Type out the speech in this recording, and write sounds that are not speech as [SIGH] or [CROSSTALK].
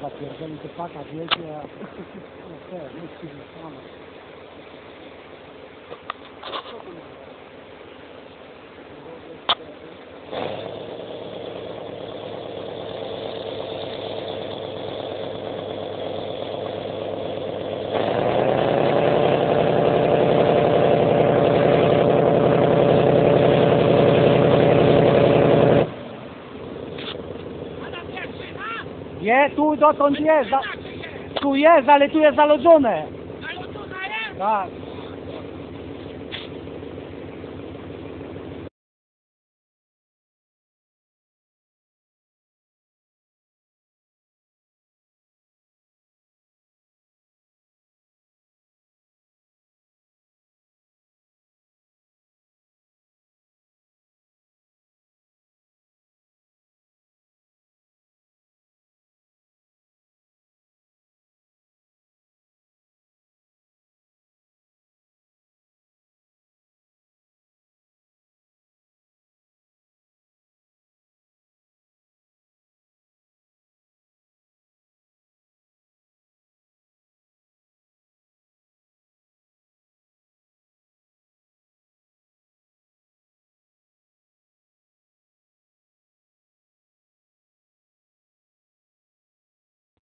Zapierdzieli to paka wielkie, a [LAUGHS] no te, myśli wyszłane. Nie, tu dotąd jest, za, tu jest, ale tu jest zalodzone. Tak.